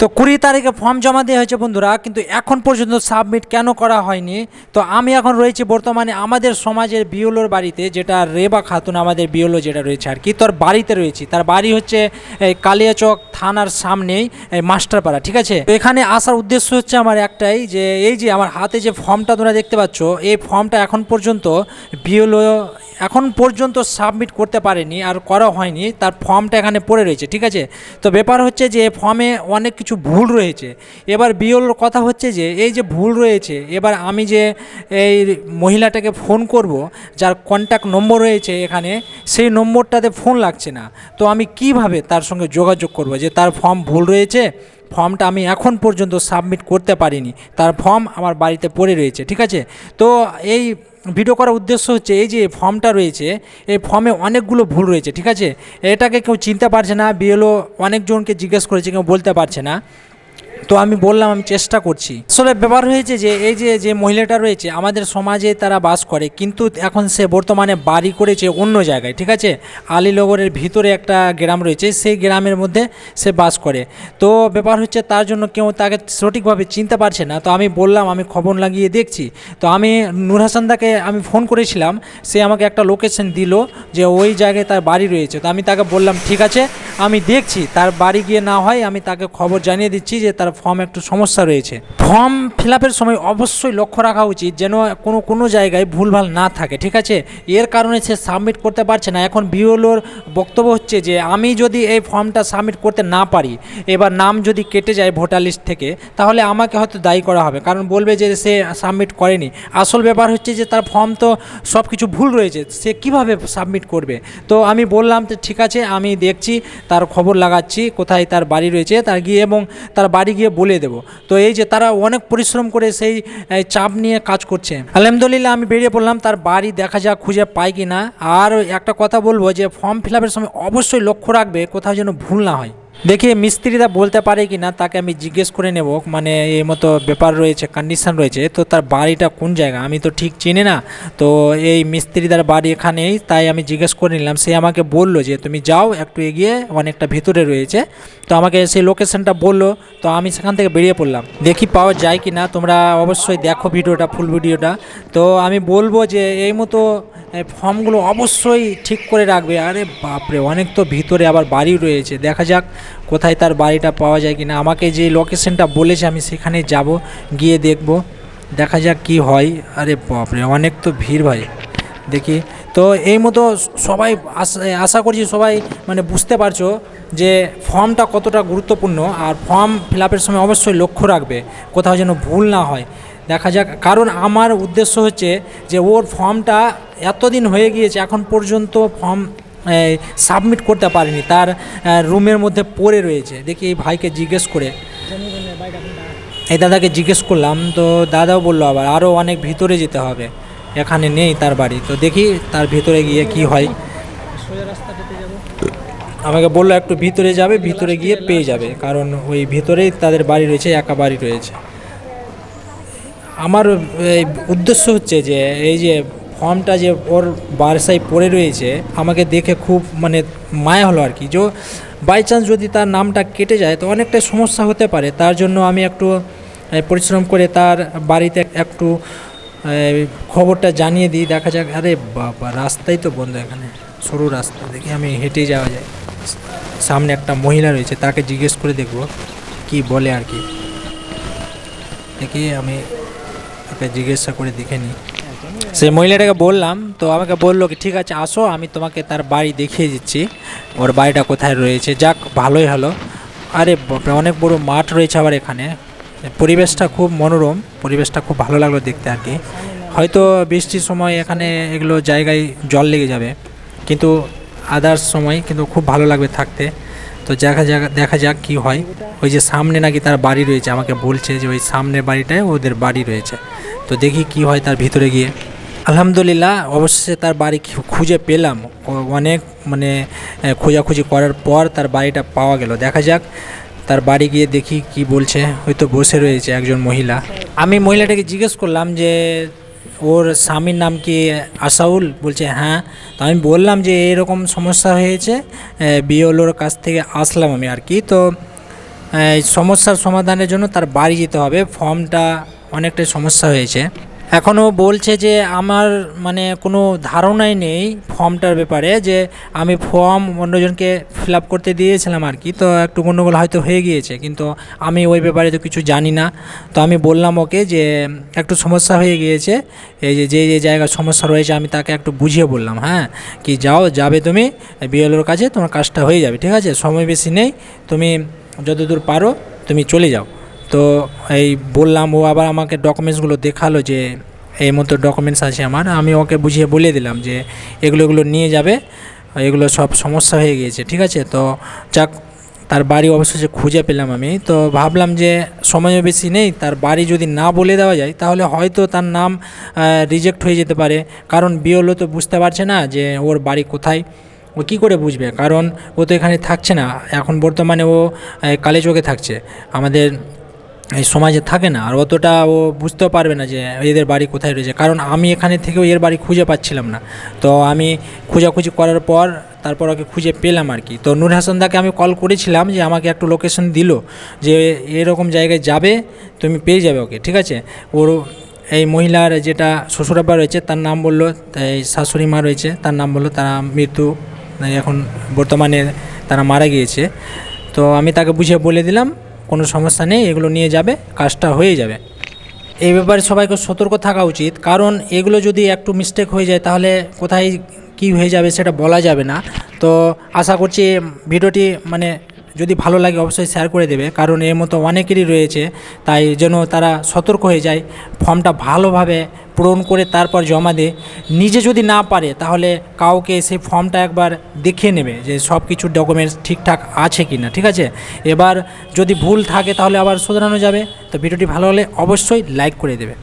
তো কুড়ি তারিখে ফর্ম জমা দেওয়া হয়েছে বন্ধুরা, কিন্তু এখন পর্যন্ত সাবমিট কেন করা হয়নি? তো আমি এখন রয়েছি বর্তমানে আমাদের সমাজের বিওলোর বাড়িতে, যেটা রেবা খাতুন আমাদের বিওলো যেটা রয়েছে আর কি, তোর বাড়িতে রয়েছি। তার বাড়ি হচ্ছে কালিয়াচক থানার সামনেই মাস্টারপাড়া, ঠিক আছে? তো এখানে আসার উদ্দেশ্য হচ্ছে আমার একটাই যে, এই যে আমার হাতে যে ফর্মটা তোমরা দেখতে পাচ্ছ, এই ফর্মটা এখন পর্যন্ত বিওলো এখন পর্যন্ত সাবমিট করতে পারেনি আর করা হয়নি। তার ফর্মটা এখানে পড়ে রয়েছে, ঠিক আছে? তো ব্যাপার হচ্ছে যে ফর্মে অনেক কিছু ভুল রয়েছে। এবার বিওর কথা হচ্ছে যে, এই যে ভুল রয়েছে, এবার আমি যে এই মহিলাটাকে ফোন করব, যার কন্ট্যাক্ট নম্বর রয়েছে এখানে, সেই নম্বরটাতে ফোন লাগছে না। তো আমি কীভাবে তার সঙ্গে যোগাযোগ করব? যে তার ফর্ম ভুল রয়েছে, ফর্মটা আমি এখন পর্যন্ত সাবমিট করতে পারিনি। তার ফর্ম আমার বাড়িতে পড়ে রয়েছে, ঠিক আছে? তো এই ভিডিও করার উদ্দেশ্য হচ্ছে, এই যে ফর্মটা রয়েছে, এই ফর্মে অনেকগুলো ভুল রয়েছে, ঠিক আছে? এটাকে কেউ চিনতে পারছে না, বিএলও অনেকজনকে জিজ্ঞেস করেছে, কেউ বলতে পারছে না। তো আমি বললাম, আমি চেষ্টা করছি। আসলে ব্যাপার হয়েছে যে, এই যে যে মহিলাটা রয়েছে, আমাদের সমাজে তারা বাস করে, কিন্তু এখন সে বর্তমানে বাড়ি করেছে অন্য জায়গায়, ঠিক আছে? আলীনগরের ভিতরে একটা গ্রাম রয়েছে, সেই গ্রামের মধ্যে সে বাস করে। তো ব্যাপার হচ্ছে, তার জন্য কেউ তাকে সঠিকভাবে চিনতে পারছে না। তো আমি বললাম, আমি খবর লাগিয়ে দেখছি। তো আমি নূর হাসানদাকে আমি ফোন করেছিলাম, সে আমাকে একটা লোকেশন দিল যে, ওই জায়গায় তার বাড়ি রয়েছে। তো আমি তাকে বললাম, ঠিক আছে, আমি দেখছি। তার বাড়ি গিয়ে না হয়, আমি তাকে খবর জানিয়ে দিচ্ছি যে, তার ফর্ম একটু সমস্যা রয়েছে। ফর্ম ফিল সময় অবশ্যই লক্ষ্য রাখা উচিত যেন কোনো কোনো জায়গায় ভুলভাল না থাকে, ঠিক আছে? এর কারণে সে সাবমিট করতে পারছে না। এখন বিওলোর বক্তব্য হচ্ছে যে, আমি যদি এই ফর্মটা সাবমিট করতে না পারি, এবার নাম যদি কেটে যায় ভোটার লিস্ট থেকে, তাহলে আমাকে হয়তো দায়ী করা হবে। কারণ বলবে যে সে সাবমিট করেনি। আসল ব্যাপার হচ্ছে যে, তার ফর্ম তো সব কিছু ভুল রয়েছে, সে কীভাবে সাবমিট করবে? তো আমি বললাম ঠিক আছে, আমি দেখছি, তার খবর লাগাচ্ছি, কোথায় তার বাড়ি রয়েছে, তার গিয়ে এবং তার বাড়ি গিয়ে বলে দেবো। তো এই যে তারা অনেক পরিশ্রম করে সেই চাপ নিয়ে কাজ করছে। আলহামদুলিল্লাহ আমি বেরিয়ে পড়লাম, তার বাড়ি দেখা যাক খুঁজে পাই কি না আর একটা কথা বলব যে ফর্ম ফিল সময় অবশ্যই লক্ষ্য রাখবে, কোথাও যেন ভুল না হয়। দেখি মিস্ত্রিরা বলতে পারে কি না তাকে আমি জিজ্ঞেস করে নেব। মানে এই মতো ব্যাপার রয়েছে কন্ডিশন রয়েছে। তো তার বাড়িটা কোন জায়গা? আমি তো ঠিক চিনি না। তো এই মিস্ত্রিদার বাড়ি এখানেই, তাই আমি জিজ্ঞেস করে নিলাম। সে আমাকে বলল যে, তুমি যাও, একটু এগিয়ে, অনেকটা ভিতরে রয়েছে। তো আমাকে সেই লোকেশনটা বলল। তো আমি সেখান থেকে বেরিয়ে পড়লাম। দেখি পাওয়া যায় কি না তোমরা অবশ্যই দেখো ভিডিওটা, ফুল ভিডিওটা। তো আমি বলব যে, এই মতো ফর্মগুলো অবশ্যই ঠিক করে রাখবে। আরে বাপরে, অনেক তো ভিতরে আবার বাড়ি রয়েছে। দেখা যাক কোথায় তার বাড়িটা পাওয়া যায় কিনা, আমাকে যে লোকেশনটা বলেছে আমি সেখানে যাব, গিয়ে দেখব, দেখা যাক কি হয়। আরে বাপরে, অনেক তো ভিড় ভাই, দেখি। তো এই মতো সবাই আশা- করছি সবাই মানে বুঝতে পারছ যে ফর্মটা কতটা গুরুত্বপূর্ণ, আর ফর্ম ফিল আপের সময় অবশ্যই লক্ষ্য রাখবে, কোথাও যেন ভুল না হয়। দেখা যাক, কারণ আমার উদ্দেশ্য হচ্ছে যে ওর ফর্মটা এতদিন হয়ে গিয়েছে, এখন পর্যন্ত ফর্ম সাবমিট করতে পারেনি। তার রুমের মধ্যে পড়ে রয়েছে। দেখি এই ভাইকে জিজ্ঞেস করে। এই দাদাকে জিজ্ঞেস করলাম, তো দাদাও বলল আবার আরও অনেক ভিতরে যেতে হবে। এখানে নেই তার বাড়ি। তো দেখি তার ভিতরে গিয়ে কি হয়। আমাকে বলল, একটু ভিতরে যাবে, ভিতরে গিয়ে পেয়ে যাবে। কারণ ওই ভিতরেই তাদের বাড়ি রয়েছে, একা বাড়ি রয়েছে। আমার উদ্দেশ্য হচ্ছে যে, এই যে ফর্মটা যে ওর বারসায় পড়ে রয়েছে, আমাকে দেখে খুব মানে মায়া হলো আর কি। যে বাই চান্স যদি তার নামটা কেটে যায়, তো অনেকটা সমস্যা হতে পারে। তার জন্য আমি একটু পরিশ্রম করে তার বাড়িতে একটু খবরটা জানিয়ে দিই। দেখা যাক, আরে বাবা, রাস্তাই তো বন্ধ এখানে। সরু রাস্তা, দেখি আমি হেঁটে যাওয়া যায়। সামনে একটা মহিলা রয়েছে, তাকে জিজ্ঞেস করে দেখব কি বলে আর কি। দেখি আমি ওকে জিজ্ঞাসা করে দেখে নিই। সেই মহিলাটাকে বললাম, তো আমাকে বলল কি, ঠিক আছে, আসো, আমি তোমাকে তার বাড়ি দেখিয়ে দিচ্ছি। ওর বাড়িটা কোথায় রয়েছে? যাক, ভালোই হলো। আরে অনেক বড় মাঠ রয়েছে আবার এখানে। পরিবেশটা খুব মনোরম, পরিবেশটা খুব ভালো লাগল দেখতে আর কি। হয়তো বৃষ্টির সময় এখানে এগুলো জায়গায় জল লেগে যাবে, কিন্তু আদার্স সময় কিন্তু খুব ভালো লাগবে থাকতে। তো দেখা যাক দেখা যাক কী হয়। ওই যে সামনে নাকি তার বাড়ি রয়েছে, আমাকে বলছে যে ওই সামনের বাড়িটায় ওদের বাড়ি রয়েছে। তো দেখি কি হয় তার ভিতরে গিয়ে। আলহামদুলিল্লাহ, অবশেষে তার বাড়ি খুঁজে পেলাম। অনেক মানে খোঁজাখুঁজি করার পর তার বাড়িটা পাওয়া গেল। দেখা যাক, তার বাড়ি গিয়ে দেখি কি বলছে। হয়তো বসে রয়েছে একজন মহিলা। আমি মহিলাটাকে জিজ্ঞেস করলাম যে, ওর স্বামীর নাম কি আসাউল? বলছে হ্যাঁ। তো আমি বললাম যে, এরকম সমস্যা হয়েছে বিওলোর কাছ থেকে আসলাম আমি আর কি। তো সমস্যার সমাধানের জন্য তার বাড়ি যেতে হবে। ফর্মটা অনেকটাই সমস্যা হয়েছে। এখনও বলছে যে আমার মানে কোনো ধারণাই নেই ফর্মটার ব্যাপারে, যে আমি ফর্ম অন্যজনকে ফিল আপ করতে দিয়েছিলাম আর কি, তো একটু গণ্ডগোল হয়তো হয়ে গিয়েছে, কিন্তু আমি ওই ব্যাপারে তো কিছু জানি না। তো আমি বললাম ওকে যে একটু সমস্যা হয়ে গিয়েছে, এই যে যে যে জায়গায় সমস্যা রয়েছে আমি তাকে একটু বুঝিয়ে বললাম হ্যাঁ কি যাও, যাবে তুমি, বিএলওর কাছে তোমার কাজটা হয়ে যাবে, ঠিক আছে? সময় বেশি নেই, তুমি যতদূর পারো তুমি চলে যাও। তো এই বললাম, ও আবার আমাকে ডকুমেন্টসগুলো দেখাল যে এই মতো ডকুমেন্টস আছে আমার। আমি ওকে বুঝিয়ে বলে দিলাম যে এগুলো এগুলো নিয়ে যাবে, এগুলো সব সমস্যা হয়ে গিয়েছে, ঠিক আছে? তো যাক, তার বাড়ি অবশেষে খুঁজে পেলাম আমি। তো ভাবলাম যে সময়ও বেশি নেই, তার বাড়ি যদি না বলে দেওয়া যায়, তাহলে হয়তো তার নাম রিজেক্ট হয়ে যেতে পারে। কারণ বিওলো তো বুঝতে পারছে না যে ওর বাড়ি কোথায়। ও কী করে বুঝবে? কারণ ও তো এখানে থাকছে না। এখন বর্তমানে ও কালেচোকে থাকছে। আমাদের এই সমাজে থাকে না, আর অতটা ও বুঝতেও পারবে না যে এদের বাড়ি কোথায় রয়েছে। কারণ আমি এখানে থেকেও এর বাড়ি খুঁজে পাচ্ছিলাম না। তো আমি খোঁজাখুঁজি করার পর তারপর ওকে খুঁজে পেলাম আর কি। তো নূর হাসান দাকে আমি কল করেছিলাম যে আমাকে একটু লোকেশন দিল, যে এরকম জায়গায় যাবে, তুমি পেয়ে যাবে ওকে, ঠিক আছে? ওর এই মহিলার যেটা শ্বশুরাব্বা রয়েছে, তার নাম বলল, এই শাশুড়ি মা রয়েছে, তার নাম বলল, তারা মৃত্যু, এখন বর্তমানে তারা মারা গিয়েছে। তো আমি তাকে বুঝিয়ে বলে দিলাম কোনো সমস্যা নেই, এগুলো নিয়ে যাবে, কাজটা হয়ে যাবে। এই ব্যাপারে সবাইকে সতর্ক থাকা উচিত, কারণ এগুলো যদি একটু মিস্টেক হয়ে যায়, তাহলে কোথায় কি হয়ে যাবে সেটা বলা যাবে না। তো আশা করছি ভিডিওটি মানে যদি ভালো লাগে অবশ্যই শেয়ার করে দেবে। কারণ এর মতো অনেকেরই রয়েছে, তাই যেন তারা সতর্ক হয়ে যায়, ফর্মটা ভালোভাবে পূরণ করে তারপর জমা দেয়। নিজে যদি না পারে, তাহলে কাউকে সেই ফর্মটা একবার দেখে নেবে যে সব কিছু ডকুমেন্টস ঠিকঠাক আছে কি না ঠিক আছে? এবার যদি ভুল থাকে, তাহলে আবার শোধরানো যাবে। তো ভিডিওটি ভালো হলে অবশ্যই লাইক করে দেবে।